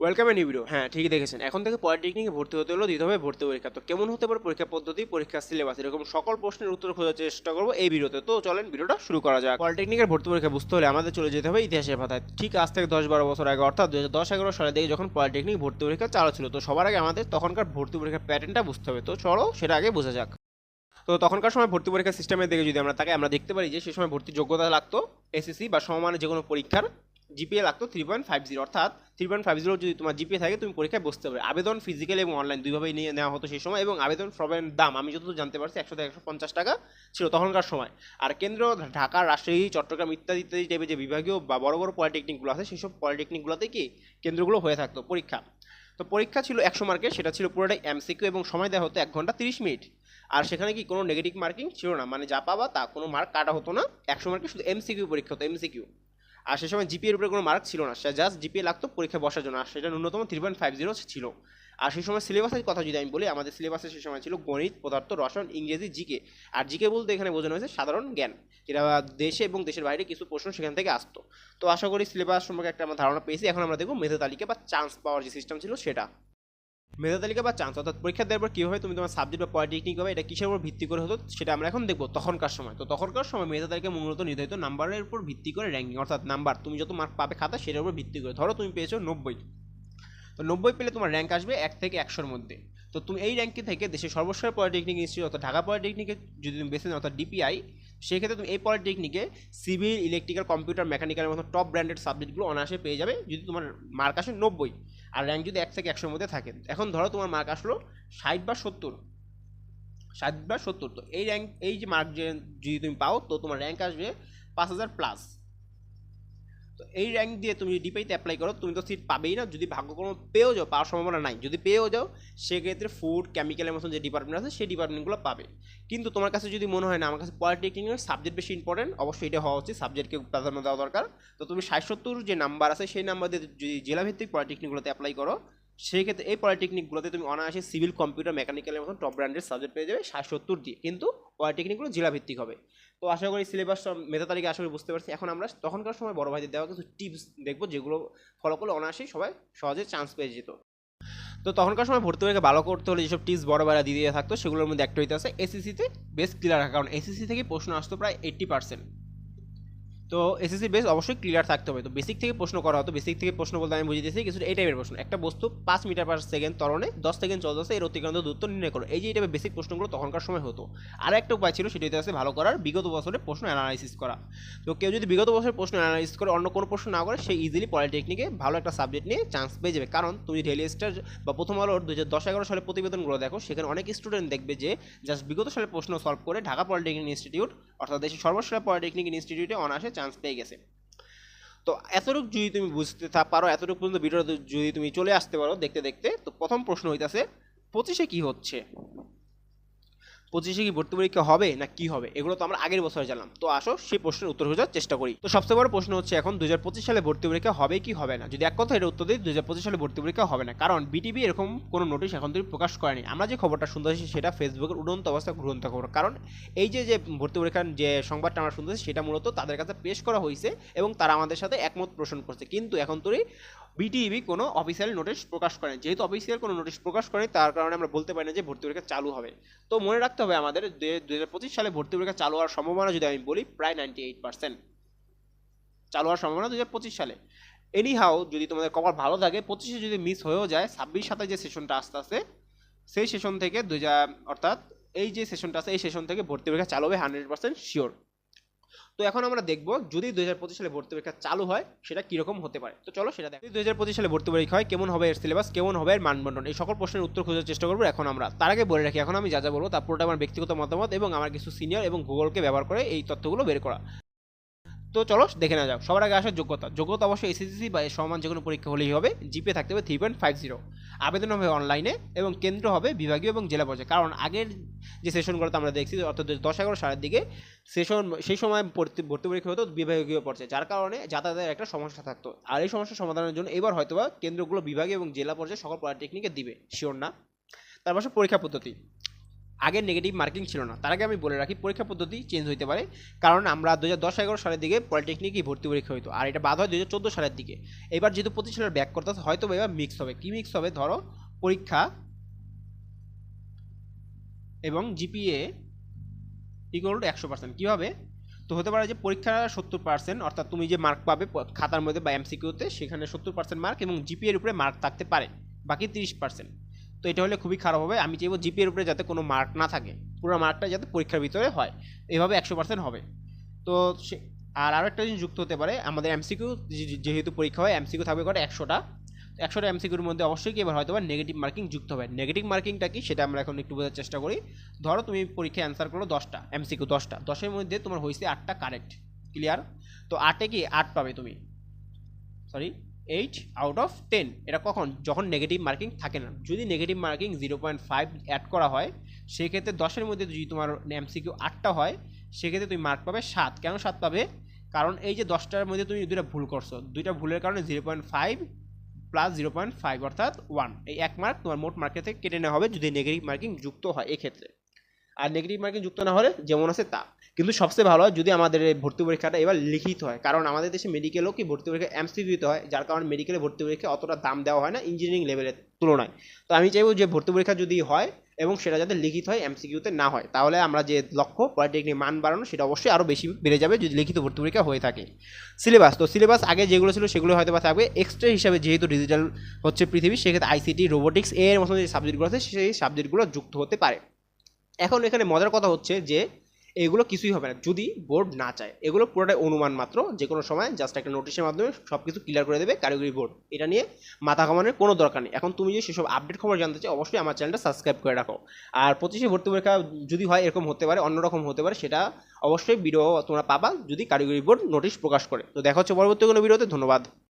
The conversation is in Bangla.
ওয়েলকাম এ ভিডিও হ্যাঁ ঠিকই দেখেছেন। এখন থেকে পলিটেকনিকে ভর্তি হতে হলো, দিতে হবে ভর্তি পরীক্ষা। তো কেমন হতে পারে পরীক্ষা পদ্ধতি পরীক্ষার সিলেবাস এরকম সকল প্রশ্নের উত্তর খোঁজার চেষ্টা করব এই ভিডিওতে। তো চলেন ভিডিওটা শুরু করা যাক। পলিটেকনিকের ভর্তি পরীক্ষা বুঝতে হলে আমাদের চলে যেতে হবে ইতিহাসের পাতায়। ঠিক আজ থেকে দশ বারো বছর আগে, অর্থাৎ দু হাজার দশ এগারো সালে থেকে যখন পলিটেকনিক ভর্তি পরীক্ষা চালু ছিল, তো সবার আগে আমাদের তখনকার ভর্তি পরীক্ষার প্যাটার্নটা বুঝতে হবে। তো চলো সেটা আগে বোঝা যাক। তো তখনকার সময় ভর্তি পরীক্ষার সিস্টেমের দিকে যদি আমরা তাকে আমরা দেখতে পারি যে সেই সময় ভর্তি যোগ্যতা লাগতো এসএসসি বা সমমানের যে কোনো পরীক্ষার। জিপিএ লাগতো থ্রি পয়েন্ট ফাইভ জিরো অর্থাৎ থ্রি পয়েন্ট ফাইভ জিরো যদি তোমার জিপিএ থাকে, তুমি পরীক্ষায় বসতে পারবে। আবেদন ফিজিক্যাল এবং অনলাইন দুইভাবেই নিয়ে নেওয়া হতো সেই সময়, এবং আবেদন ফর্মের দাম, আমি যতদূর জানতে পারছি, একশো থেকে একশো পঞ্চাশ টাকা ছিল তখনকার সময়। আর কেন্দ্র ঢাকা, রাজশাহী, চট্টগ্রাম ইত্যাদি ইত্যাদি টাইপের যে বিভাগীয় বা বড় বড় পলিটেকনিকগুলো আছে, সেসব পলিটেকনিকগুলোতে কি কেন্দ্রগুলো হয়ে থাকতো পরীক্ষা। তো পরীক্ষা ছিল একশো মার্কের সেটা ছিল পুরোটাই এমসিকিউ এবং সময় দেওয়া হতো এক ঘণ্টা তিরিশ মিনিট। আর সেখানে কি কোনো নেগেটিভ মার্কিং ছিল না মানে যা পাবা তা কোনো মার্ক কাটা হতো না, একশো মার্কে শুধু এমসিকিউ পরীক্ষা হতো এমসিকিউ আর সে সময় জিপিএর উপরে কোনো মার্ক ছিল না। সে জাস্ট জিপিএ লাগতো পরীক্ষা বসার জন্য। আর সেটা ন্যূনতম থ্রি পয়েন্ট ফাইভ জিরো ছিল। আর সেই সময় সিলেবাসের কথা যদি আমি বলি, আমাদের সিলেবাসে সেই সময় ছিল গণিত, পদার্থ, রসায়ন, ইংরেজি জিকে আর জিকে বলতে এখানে বোঝানো হয়েছে সাধারণ জ্ঞান, যেটা দেশে এবং দেশের বাইরে কিছু প্রশ্ন সেখান থেকে আসতো। তো আশা করি সিলেবাস সম্পর্কে একটা আমরা ধারণা পেয়েছি। এখন আমরা দেখব মেধা তালিকা বা চান্স পাওয়ার যে সিস্টেম ছিল সেটা। মেধা তালিকা বা চান্স, অর্থাৎ পরীক্ষা দেওয়ার পর কীভাবে তুমি তোমার সাবজেক্ট বা পলিটেকনিক হবে এটা কিসের উপর ভিত্তি করে হতো, সেটা আমরা এখন দেখব তখনকার সময়। তো তখনকার সময় মেধা তালিকা মূলত নির্ধারিত নাম্বারের উপর ভিত্তি করে র্যাঙ্কিং অর্থাৎ নাম্বার তুমি যত মার্ক পাবে খাতা, সেটার উপর ভিত্তি করে। ধরো তুমি পেয়েছ নব্বই। তো নব্বই পেলে তোমার র্যাঙ্ক আসবে এক থেকে একশোর মধ্যে। তো তুমি এই র্যাঙ্কে থেকে দেশের সর্বশেষ পলিটেকনিক ইনস্টিটিউট অর্থাৎ ঢাকা পলিটেকনিকে যদি তুমি বেছে নাও, অর্থাৎ ডিপিআই সেক্ষেত্রে তুমি এই পলিটেকনিকে সিভিল ইলেকট্রিক্যাল কম্পিউটার মেকানিক্যালের মতো টপ ব্র্যান্ডেড সাবজেক্টগুলো অনায়াসে পেয়ে যাবে যদি তোমার মার্ক আসে নব্বই আর র্যাঙ্ক যদি এক থেকে একশোর মধ্যে থাকে। এখন ধরো তোমার মার্ক আসলো ষাট বা সত্তর। ষাট বা সত্তর, তো এই র্যাঙ্ক এই যে মার্ক যদি তুমি পাও, তো তোমার র্যাঙ্ক আসবে পাঁচ হাজার প্লাস তো এই র্যাঙ্ক দিয়ে তুমি যদি ডিপাইতে অ্যাপ্লাই করো, তুমি তো সিট পাবেই না। যদি ভাগ্যক্রমে পেয়েও যাও, পাওয়ার সম্ভাবনা নাই। যদি পেয়েও যাও, সেক্ষেত্রে ফুড কেমিক্যালের মতন যে ডিপার্টমেন্ট আছে, সেই ডিপার্টমেন্টগুলো পাবে। কিন্তু তোমার কাছে যদি মনে হয় না, আমার কাছে পলিটেকনিকের সাবজেক্ট বেশি ইম্পর্টেন্ট অবশ্যই এটা হওয়া উচিত। সাবজেক্টকে প্রাধান্য দেওয়া দরকার। তো তুমি ষাট সত্তর যে নাম্বার আছে, সেই নাম্বার দিয়ে যদি জেলাভিত্তিক পলিটেকনিকগুলোতে অ্যাপ্লাই করো সেই ক্ষেত্রে এই পলিটেকনিকগুলোতে তুমি অনায়াসে সিভিল কম্পিউটার মেকানিক্যালের মতন টপ ব্র্যান্ডের সাবজেক্ট পেয়ে যাবে ষাট সত্তর দিয়ে। কিন্তু পলিটেকনিকগুলো জেলাভিত্তিক হবে। তো আশা করি সিলেবাস মেধা তালিকা আশা করি বুঝতে পারছি। এখন আমরা তখনকার সময় বড় ভাইদের দেওয়া কিছু টিপস দেখব, যেগুলো ফলো করলে অনায়াসেই সবাই সহজে চান্স পেয়ে যেত। তো তখনকার সময় ভর্তি পরীক্ষা ভালো করতে হলে যেসব টিপস বড় দিয়ে দিয়ে থাকতো, সেগুলোর মধ্যে একটা হইতে আছে এসিসিতে বেশ ক্লিয়ার রাখা। কারণ এসিসি থেকে প্রশ্ন আসতো প্রায় এইট্টি পার্সেন্ট তো এসএসসি বেস অবশ্যই ক্লিয়ার থাকতে হবে। তো বেসিক থেকে প্রশ্ন করা হতো। বেসিক থেকে প্রশ্ন বলতে আমি বুঝিয়ে দিয়েছি কিছু এই টাইপের প্রশ্ন। একটা বস্তু পাঁচ মিটার পার সেকেন্ড ত্বরণে, দশ সেকেন্ড চলতেছে এর অতিক্রান্ত দূরত্ব নির্ণয় করো। এই যে এই টাইপের বেসিক প্রশ্নগুলো তখনকার সময় হতো। আর একটা উপায় ছিল, সেটা হতে আছে ভালো করার বিগত বছরের প্রশ্ন অ্যানালাইসিস করা। তো কেউ যদি বিগত বছরের প্রশ্ন অ্যানালাইসিস করে, অন্য কোনো প্রশ্ন না করে, সে ইজিলি পলিটেকনিকে ভালো একটা সাবজেক্ট নিয়ে চান্স পেয়ে যাবে। কারণ তুমি ডেলি স্টার বা প্রথম আলোর দু হাজার দশ এগারো সালের প্রতিবেদনগুলো দেখো, সেখানে অনেক স্টুডেন্ট দেখবে যে জাস্ট বিগত সালের প্রশ্ন সলভ করে ঢাকা পলিটেকনিক ইনস্টিটিউট অর্থাৎ দেশের সর্বশেষ পলিটেকনিক ইনস্টিটিউটে অনায়াসে চান্স পেয়ে গেছে। তো এতটুকু যদি তুমি বুঝতে পারো, এতটুকু পর্যন্ত ভিডিওটা যদি তুমি চলে আসতে পারো দেখতে দেখতে, তো প্রথম প্রশ্ন হইতাছে, পঁচিশে কি হচ্ছে? পঁচিশে কি ভর্তি পরীক্ষা হবে না কি হবে? এগুলো তো আমরা আগের বছরে জানলাম। তো আসো, সেই প্রশ্নের উত্তর খোঁজার চেষ্টা করি। তো সবচেয়ে বড় প্রশ্ন হচ্ছে এখন দু হাজার পঁচিশ সালে ভর্তি পরীক্ষা হবে কি হবে না? যদি এক কথা এটা উত্তর দিই দু হাজার পঁচিশ সালে ভর্তি পরীক্ষা হবে না। কারণ বিটিভি এরকম কোনো নোটিশ এখন তুমি প্রকাশ করেনি। আমরা যে খবরটা শুনতে শুনতেছি সেটা ফেসবুকের উড়ন্ত অবস্থা ঘুরন্ত খবর। কারণ এই যে যে ভর্তি পরীক্ষার যে সংবাদটা আমরা শুনতেছি সেটা মূলত তাদের কাছে পেশ করা হয়েছে এবং তারা আমাদের সাথে একমত পোষণ করছে। কিন্তু এখন তুই বিটিভি কোনো অফিসিয়াল নোটিশ প্রকাশ করেনি। যেহেতু অফিসিয়াল কোনো নোটিশ প্রকাশ করেনি, তার কারণে আমরা বলতে পারি না যে ভর্তি পরীক্ষা চালু হবে। তো মনে রাখতে হবে আমাদের দু হাজার পঁচিশ সালে ভর্তি পরীক্ষা চালু হওয়ার সম্ভাবনা যদি আমি বলি, প্রায় নাইনটি এইট পার্সেন্ট চালু হওয়ার সম্ভাবনা দু হাজার পঁচিশ সালে। এনি হাও যদি তোমাদের কপাল ভালো থাকে, পঁচিশে যদি মিস হয়েও যায়, ছাব্বিশ সাথে যে সেশনটা আসতে আসতে, সেই সেশন থেকে দু হাজার, অর্থাৎ এই যে সেশনটা আছে, এই সেশন থেকে ভর্তি পরীক্ষা চালু হবে হান্ড্রেড পার্সেন্ট শিওর তো এখন আমরা দেখব যদি দুই হাজার পঁচিশ সালে ভর্তি পরীক্ষা চালু হয়, সেটা কীরকম হতে পারে? তো চলো সেটা দেখ। দুই হাজার পঁচিশ সালে ভর্তি পরীক্ষা হয়, কেমন হবে এর সিলেবাস কেমন হবে এর মানবন্ধন এই সকল প্রশ্নের উত্তর খোঁজার চেষ্টা করব এখন আমরা। তার আগে বলে রাখি, এখন আমি যা যা বলব তারপরটা পুরোটা আমার ব্যক্তিগত মতামত এবং আমার কিছু সিনিয়র এবং গুগলকে ব্যবহার করে এই তথ্যগুলো বের করা। তো চলো দেখে নেওয়া যাক। সবার আগে আসার যোগ্যতা। যোগ্যতা অবশ্যই এসএসসি বা এর সমান যে কোনো পরীক্ষা হলেই হবে। জিপে থাকতে হবে থ্রি পয়েন্ট ফাইভ জিরো আবেদন হবে অনলাইনে এবং কেন্দ্র হবে বিভাগীয় এবং জেলা পর্যায়ে। কারণ আগের যে সেশনগুলোতে আমরা দেখছি অর্থাৎ দশ এগারো সালের দিকে সেশন সেই সময় ভর্তি পরীক্ষা হতো বিভাগীয় পর্যায়ে। যার কারণে যাতায়াতের একটা সমস্যা থাকতো। আর এই সমস্যা সমাধানের জন্য এবার হয়তোবা কেন্দ্রগুলো বিভাগীয় এবং জেলা পর্যায়ে সকল পলিটেকনিকে দিবে। শিওর না? তার পাশে পরীক্ষা পদ্ধতি। আগে নেগেটিভ মার্কিং ছিল না। তার আগে আমি বলে রাখি, পরীক্ষা পদ্ধতি চেঞ্জ হতে পারে। কারণ আমরা দু হাজার দশ এগারো সালের দিকে পলিটেকনিকই ভর্তি পরীক্ষা হতো আর এটা বাদ হয় দু হাজার চোদ্দ সালের দিকে। এবার যেহেতু পঁচিশ সালের ব্যাক করতে হয়তো এবার মিক্স হবে। কী মিক্স হবে? ধরো, পরীক্ষা এবং জিপিএ ইকুয়াল টু একশো পার্সেন্ট কীভাবে? তো হতে পারে যে পরীক্ষা সত্তর পার্সেন্ট অর্থাৎ তুমি যে মার্ক পাবে খাতার মধ্যে বা এমসিকিউতে সেখানে সত্তর পার্সেন্ট মার্ক এবং জিপিএর উপরে মার্ক থাকতে পারে। বাকি তিরিশ পার্সেন্ট তো এটা হলে খুবই খারাপ হবে। আমি চাইব জিপিএর উপরে যাতে কোনো মার্ক না থাকে। পুরো মার্কটা যাতে পরীক্ষার ভিতরে হয়। এভাবে একশো পার্সেন্ট হবে। তো সে আর আরও একটা জিনিস যুক্ত হতে পারে, আমাদের এমসিকিউ যেহেতু পরীক্ষা হয় এমসিকিউ থাকবে করে একশোটা। একশোটা এমসিকিউর মধ্যে অবশ্যই কি এবার হয়তো বা নেগেটিভ মার্কিং যুক্ত হবে। নেগেটিভ মার্কিংটা কি সেটা আমরা এখন একটু বোঝার চেষ্টা করি। ধরো তুমি পরীক্ষায় অ্যান্সার করল দশটা এমসিকিউ দশটা। দশের মধ্যে তোমার হয়েছে আটটা কারেক্ট ক্লিয়ার তো আটে কি? আট পাবে তুমি। Sorry eight out of ten এটা কখন? যখন নেগেটিভ মার্কিং থাকে না। যদি negative marking zero point five add করা হয়, সেক্ষেত্রে দশের মধ্যে যদি তোমার এমসিকিউ আটটা হয়, সেক্ষেত্রে তুমি মার্ক পাবে সাত। কেন সাত পাবে? কারণ এই যে দশটার মধ্যে তুমি দুইটা ভুল করছ। দুইটা ভুলের কারণে zero point five plus zero point five অর্থাৎ ওয়ান এই এক মার্ক তোমার মোট মার্কের থেকে কেটে নেওয়া হবে যদি নেগেটিভ মার্কিং যুক্ত হয় এক্ষেত্রে। আর নেগেটিভ মার্কিং যুক্ত না হলে যেমন আছে তা। কিন্তু সবচেয়ে ভালো হয় যদি আমাদের ভর্তি পরীক্ষাটা এবার লিখিত হয়। কারণ আমাদের দেশে মেডিকেলও কি ভর্তি পরীক্ষা এমসিকিউতে হয়, যার কারণে মেডিকেলে ভর্তি পরীক্ষা অতটা দাম দেওয়া হয় না ইঞ্জিনিয়ারিং লেভেলের তুলনায়। তো আমি চাইব যে ভর্তি পরীক্ষা যদি হয় এবং সেটা যাতে লিখিত হয় এমসিকিউতে না হয়, তাহলে আমরা যে লক্ষ্য পলিটেকনিক মান বাড়ানো, সেটা অবশ্যই আরও বেশি বেড়ে যাবে যদি লিখিত ভর্তি পরীক্ষা হয়ে থাকে। সিলেবাস তো সিলেবাস আগে যেগুলো ছিল সেগুলো হয়তো বা থাকবে। এক্সট্রা হিসাবে যেহেতু ডিজিটাল হচ্ছে পৃথিবী, সেক্ষেত্রে আইসিটি রোবোটিক্স এর মতো যে সাবজেক্টগুলো আছে, সেই সাবজেক্টগুলো যুক্ত হতে পারে। এখন এখানে মজার কথা হচ্ছে যে এগুলো কিছুই হবে না। যদি বোর্ড না চায়, এগুলো পুরোটাই অনুমান মাত্র যে কোনো সময় জাস্ট একটা নোটিশের মাধ্যমে সব কিছু ক্লিয়ার করে দেবে কারিগরি বোর্ড এটা নিয়ে মাথা ঘামানোর কোনো দরকার নেই। এখন তুমি যদি সেসব আপডেট খবর জানতে চাও, অবশ্যই আমার চ্যানেলটা সাবস্ক্রাইব করে রাখো। আর পঁচিশে ভর্তি পরীক্ষা যদি হয়, এরকম হতে পারে, অন্যরকম হতে পারে, সেটা অবশ্যই ভিডিও তোমরা পাবা যদি কারিগরি বোর্ড নোটিশ প্রকাশ করে। তো দেখা হচ্ছে পরবর্তী কোনো ভিডিওতে ধন্যবাদ।